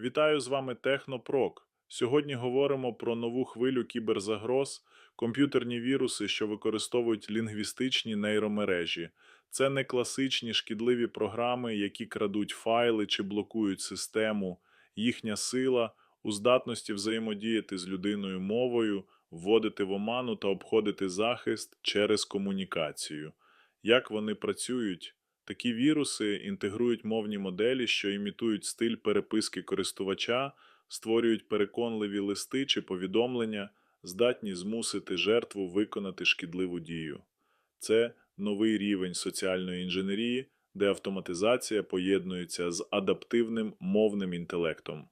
Вітаю з вами Технопрок. Сьогодні говоримо про нову хвилю кіберзагроз, комп'ютерні віруси, що використовують лінгвістичні нейромережі. Це не класичні шкідливі програми, які крадуть файли чи блокують систему. Їхня сила у здатності взаємодіяти з людиною мовою, вводити в оману та обходити захист через комунікацію. Як вони працюють? Такі віруси інтегрують мовні моделі, що імітують стиль переписки користувача, створюють переконливі листи чи повідомлення, здатні змусити жертву виконати шкідливу дію. Це новий рівень соціальної інженерії, де автоматизація поєднується з адаптивним мовним інтелектом.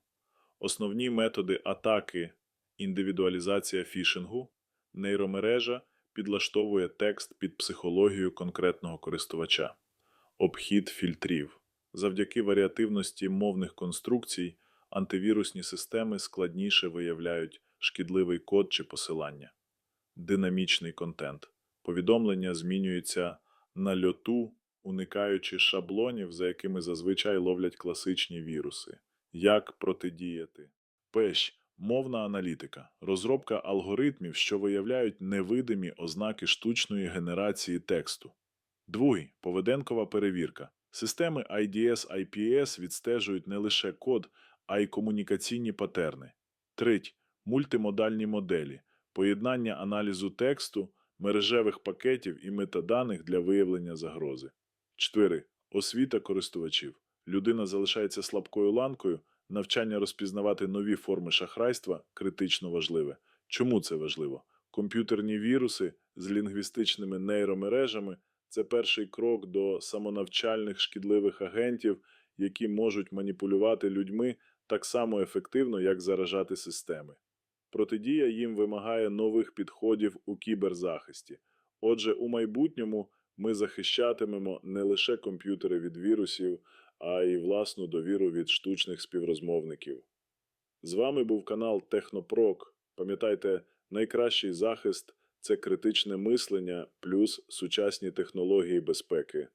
Основні методи атаки індивідуалізація фішингу, нейромережа підлаштовує текст під психологію конкретного користувача. Обхід фільтрів. Завдяки варіативності мовних конструкцій антивірусні системи складніше виявляють шкідливий код чи посилання. Динамічний контент. Повідомлення змінюються на льоту, уникаючи шаблонів, за якими зазвичай ловлять класичні віруси. Як протидіяти? Пещ. Мовна аналітика. Розробка алгоритмів, що виявляють невидимі ознаки штучної генерації тексту. Другий поведенкова перевірка. Системи IDS IPS відстежують не лише код, а й комунікаційні патерни. Третій мультимодальні моделі, поєднання аналізу тексту, мережевих пакетів і метаданих для виявлення загрози. Четвертий освіта користувачів. Людина залишається слабкою ланкою, навчання розпізнавати нові форми шахрайства критично важливе. Чому це важливо? Комп'ютерні віруси з лінгвістичними нейромережами це перший крок до самонавчальних шкідливих агентів, які можуть маніпулювати людьми так само ефективно, як заражати системи. Протидія їм вимагає нових підходів у кіберзахисті. Отже, у майбутньому ми захищатимемо не лише комп'ютери від вірусів, а й власну довіру від штучних співрозмовників. З вами був канал Технопрок. Пам'ятайте, найкращий захист це критичне мислення плюс сучасні технології безпеки.